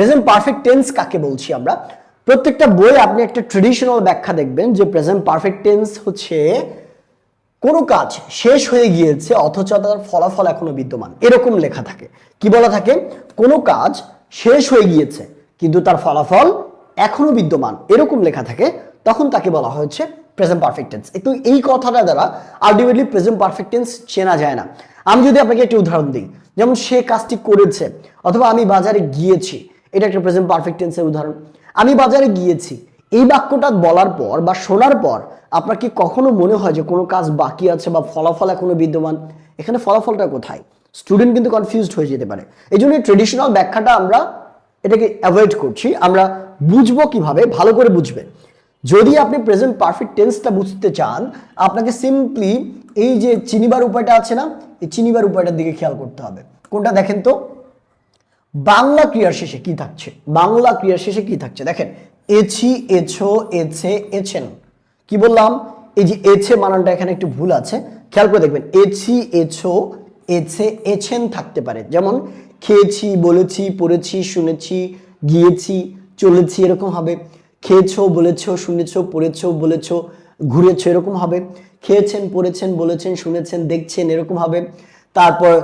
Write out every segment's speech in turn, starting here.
Present perfect tense কাকে বলছি আমরা? প্রত্যেকটা বই আপনি একটা ট্রেডিশনাল ব্যাখ্যা দেখবেন যে প্রেজেন্ট পারফেক্ট টেন্স হচ্ছে কোনো কাজ শেষ হয়ে গিয়েছে অথচ তার ফলাফল এখনও বিদ্যমান। এরকম লেখা থাকে। কি বলা থাকে? কোনো কাজ শেষ হয়ে গিয়েছে কিন্তু তার ফলাফল এখনও বিদ্যমান। এরকম লেখা থাকে। তখন তাকে বলা হয়েছে প্রেজেন্ট পারফেক্ট টেন্স একটু এই কথাটা দ্বারা আলটিমেটলি প্রেজেন্ট পারফেক্ট টেন্স চেনা যায় না। আমি যদি আপনাকে একটি উদাহরণ দিই। যেমন সে কাজটি করেছে অথবা আমি বাজারে গিয়েছি। এটা একটা প্রেজেন্ট পারফেক্ট টেন্সের উদাহরণ। আমি বাজারে গিয়েছি। এই বাক্যটা বলার পর বা শোনার পর আপনার কি কখনো মনে হয় যে কোনো কাজ বাকি আছে বা ফলাফল এখনও বিদ্যমান? এখানে ফলাফলটা কোথায়? স্টুডেন্ট কিন্তু কনফিউজড হয়ে যেতে পারে। এই জন্য ট্রেডিশনাল ব্যাখ্যাটা আমরা এটাকে অ্যাভয়েড করছি। আমরা বুঝব কীভাবে? ভালো করে বুঝবেন। যদি আপনি প্রেজেন্ট পারফেক্ট টেন্সটা বুঝতে চান, আপনাকে সিম্পলি এই যে চিনিবার উপায়টা আছে না? এই চিনিবার উপায়টার দিকে খেয়াল করতে হবে। কোনটা দেখেন তো? বাংলা ক্রিয়ার শেষে কি থাকছে? বাংলা ক্রিয়ার শেষে কি থাকছে? দেখেন, এছি, এছো, এছে, এছেন। কি বললাম? এই যে এছে মানানটা এখানে একটু ভুল আছে। খেয়াল করে দেখবেন, এছি, এছো, এছে, এছেন থাকতে পারে। যেমন, খেয়েছি, বলেছি, পড়েছি, শুনেছি, গিয়েছি, চলেছি এরকম হবে। খেয়েছো, বলেছ, শুনেছো, পড়েছো, বলেছ, ঘুরেছো এরকম হবে। খেয়েছেন, পড়েছেন, বলেছেন, শুনেছেন, দেখছেন এরকম হবে। তারপর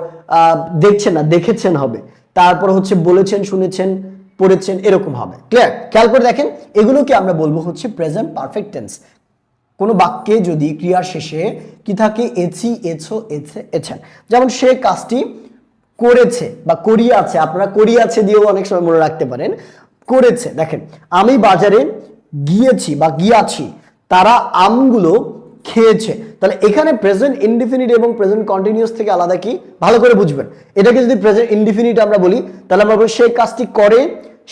দেখছেন না, দেখেছেন হবে। তারপর হচ্ছে বলেছেন, শুনেছেন, পড়েছেন, এরকম হবে। ক্লিয়ার খেয়াল করে দেখেন, এগুলোকে আমরা বলব হচ্ছে প্রেজেন্ট পারফেক্ট টেন্স কোনো বাক্যে যদি ক্রিয়ার শেষে কি থাকে? এছি, এছো, এছে, এছেন। যেমন সে কাজটি করেছে বা করিয়াছে, আপনারা করিয়াছে দিয়েও অনেক সময় মনে রাখতে পারেন, করেছে। দেখেন, আমি বাজারে গিয়েছি বা গিয়াছি, তারা আমগুলো খেয়েছে। তাহলে এখানে প্রেজেন্ট ইনডিফিনিট এবং প্রেজেন্ট কন্টিনিউস থেকে আলাদা কি? ভালো করে বুঝবেন। এটাকে যদি প্রেজেন্ট ইনডিফিনিট আমরা বলি, তাহলে আমরা বলি সে কাজটি করে,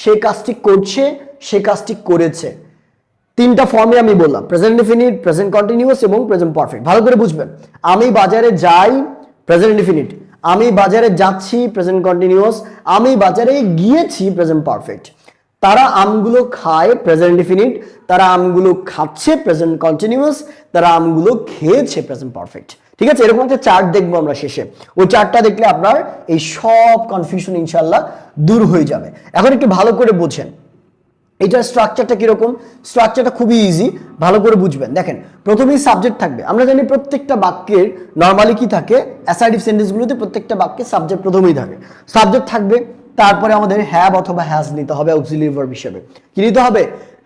সে কাজটি করছে, সে কাজটি করেছে। তিনটা ফর্মে আমি বললাম প্রেজেন্ট ইনডিফিনিট প্রেজেন্ট কন্টিনিউয়াস এবং প্রেজেন্ট পারফেক্ট ভালো করে বুঝবেন। আমি বাজারে যাই প্রেজেন্ট ইনডিফিনিট আমি বাজারে যাচ্ছি প্রেজেন্ট কন্টিনিউয়াস আমি বাজারে গিয়েছি প্রেজেন্ট পারফেক্ট তারা আমগুলো খায় প্রেজেন্ট ডিফিনিট তারা আমগুলো খাচ্ছে প্রেজেন্ট কন্টিনিউয়াস তারা আমগুলো খেয়েছে প্রেজেন্ট পারফেক্ট ঠিক আছে? এরকম একটা চার্ট দেখব আমরা শেষে। ওই চার্টটা দেখলে আপনার এই সব কনফিউশন ইনশাল্লাহ দূর হয়ে যাবে। এখন একটু ভালো করে বোঝেন। এটার স্ট্রাকচারটা কীরকম? স্ট্রাকচারটা খুবই ইজি ভালো করে বুঝবেন। দেখেন, প্রথমেই সাবজেক্ট থাকবে। আমরা জানি প্রত্যেকটা বাক্যের নর্মালি কি থাকে? অ্যাসাইডিভ সেন্টেন্সগুলোতে প্রত্যেকটা বাক্যে সাবজেক্ট প্রথমেই থাকে। সাবজেক্ট থাকবে তারপরে আমাদের হ্যাভ অথবা হ্যাজ নিতে হবে অক্সিলিয়ারি ভার্ব হিসেবে। কি নিতে হবে?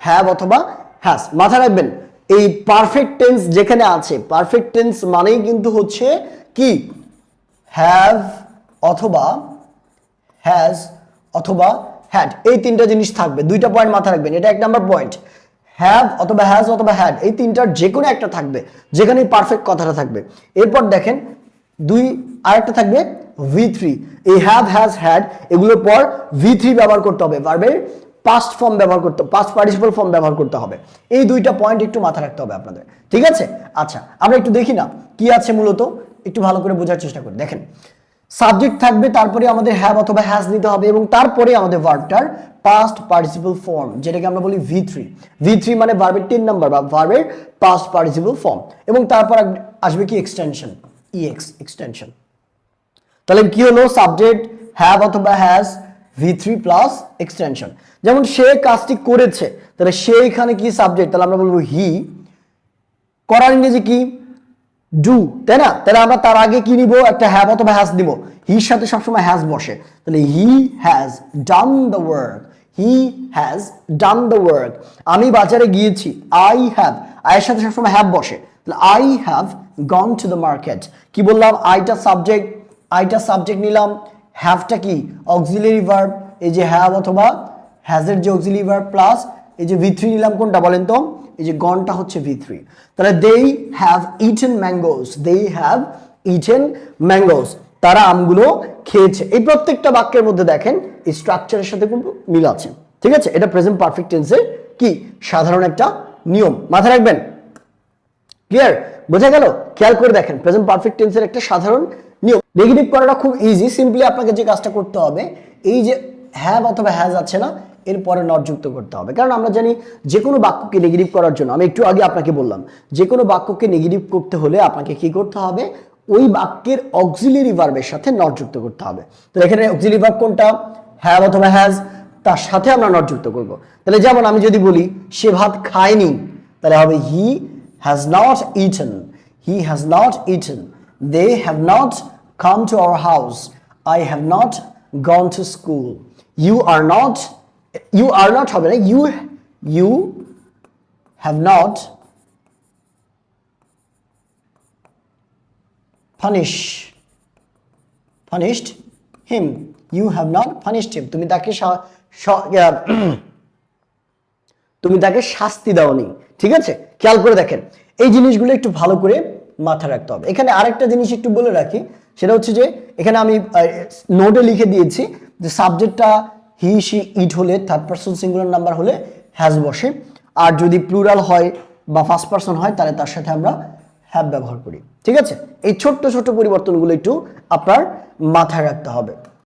হ্যাভ অথবা হ্যাজ মাথায় রাখবেন, এই পারফেক্ট টেন্স যেখানে আছে পারফেক্ট টেন্স মানেই কিন্তু হচ্ছে কি? হ্যাভ অথবা হ্যাজ অথবা হ্যাড এই তিনটা জিনিস থাকবে, দুইটা পয়েন্ট মাথায় রাখবেন, এটা এক নাম্বার পয়েন্ট হ্যাভ অথবা হ্যাজ অথবা হ্যাড এই তিনটার যে কোনো একটা থাকবে, যেখানে পারফেক্ট কথাটা থাকবে। এরপর দেখেন, দুই আরেকটা থাকবে ভি থ্রি এই হ্যাভ হ্যাজ হ্যাড এগুলোর পর ভি থ্রি ব্যবহার করতে হবে। ভার্বের পাস্ট ফর্ম ব্যবহার করতে পাস্ট পার্টিসিপাল ফর্ম ব্যবহার করতে হবে। এই দুইটা পয়েন্ট একটু মাথায় রাখতে হবে আপনাদের। ঠিক আছে? আচ্ছা আমরা একটু দেখি না, কি আছে মূলত? একটু ভালো করে বোঝার চেষ্টা করি। দেখেন সাবজেক্ট থাকবে, তারপরে আমাদের হ্যাভ অথবা হ্যাজ নিতে হবে এবং তারপরে আমাদের ভার্বটার পাস্ট পার্টিসিপল ফর্ম যেটাকে আমরা বলি ভি থ্রি ভি থ্রি মানে ভার্বের তিন নাম্বার বা ভার্বের পাস্ট পার্টিসিপল ফর্ম এবং তারপর আসবে কি? এক্সটেনশন ইএক্স এক্সটেনশন তাহলে কি হলো? সাবজেক্ট হ্যাভ অথবা has V three plus extension যেমন সে কাজটি করেছে, তাহলে সে এখানে কি সাবজেক্ট তাহলে আমরা বলব হি করার ইংরেজি কি? ডু তাই না? তাহলে আমরা তার আগে কি নিব? একটা হ্যাভ অথবা হ্যাজ দিব হির সাথে সবসময় হ্যাজ বসে। তাহলে he has done the work he has done the work আমি বাজারে গিয়েছি। আই হ্যাভ আয়ের সাথে সবসময় হ্যাভ বসে। তাহলে I have gone to the market কি বললাম? আইটা সাবজেক্ট আইটা সাবজেক্ট নিলাম হ্যাভটা কি? অক্সিলারি ভার্ব এই যে হ্যাভ অথবা হ্যাজের যে অক্সিলারি ভার্ব প্লাস এই যে ভি থ্রি নিলাম কোনটা বলেন তো? এই যে গনটা হচ্ছে ভি থ্রি তাহলে they have eaten mangoes they have eaten mangoes তারা আমগুলো খেয়েছে। এই প্রত্যেকটা বাক্যের মধ্যে দেখেন, এই স্ট্রাকচারের সাথে কিন্তু মিল আছে। ঠিক আছে? এটা প্রেজেন্ট পারফেক্ট টেন্সের কি? সাধারণ একটা নিয়ম। মাথায় রাখবেন? ক্লিয়ার বোঝা গেল? খেয়াল করে দেখেন প্রেজেন্ট পারফেক্ট টেন্সের একটা সাধারণ নেগেটিভ করাটা খুব ইজি সিম্পলি আপনাকে যে কাজটা করতে হবে, এই যে হ্যাভ অথবা হ্যাজ আছে না এরপরে নট যুক্ত করতে হবে। কারণ আমরা জানি যে কোনো বাক্যকে নেগেটিভ করার জন্য, আমি একটু আগে আপনাকে বললাম, যে কোনো বাক্যকে নেগেটিভ করতে হলে আপনাকে কি করতে হবে? ওই বাক্যের অক্সিলিয়ারি ভার্বের সাথে নট যুক্ত করতে হবে। তো এখানে অক্সিলিয়ারি ভার্ব কোনটা? হ্যাভ অথবা হ্যাজ তার সাথে আমরা নট যুক্ত করব। তাহলে যেমন আমি যদি বলি, সে ভাত খায়নি, তাহলে হবে he has not eaten he has not eaten they have not come to our house I have not gone to school You are not, you are not হবে you you have not punish punished him. You have not punished him. তুমি তাকে তুমি তাকে শাস্তি দাওনি। ঠিক আছে? খেয়াল করে দেখেন। এই জিনিসগুলো একটু ভালো করে মাথায় রাখতে হবে। এখানে আরেকটা জিনিস একটু বলে রাখি, সেটা হচ্ছে যে, এখানে আমি নোটে লিখে দিয়েছি যে সাবজেক্টটা হি সি ইট হলে থার্ড পার্সন সিঙ্গুলার নাম্বার হলে হ্যাজ বসে। আর যদি প্লুরাল হয় বা ফার্স্ট পার্সন হয়, তাহলে তার সাথে আমরা হ্যাব ব্যবহার করি। ঠিক আছে? এই ছোট্ট ছোট্ট পরিবর্তনগুলো একটু আপনার মাথায় রাখতে হবে।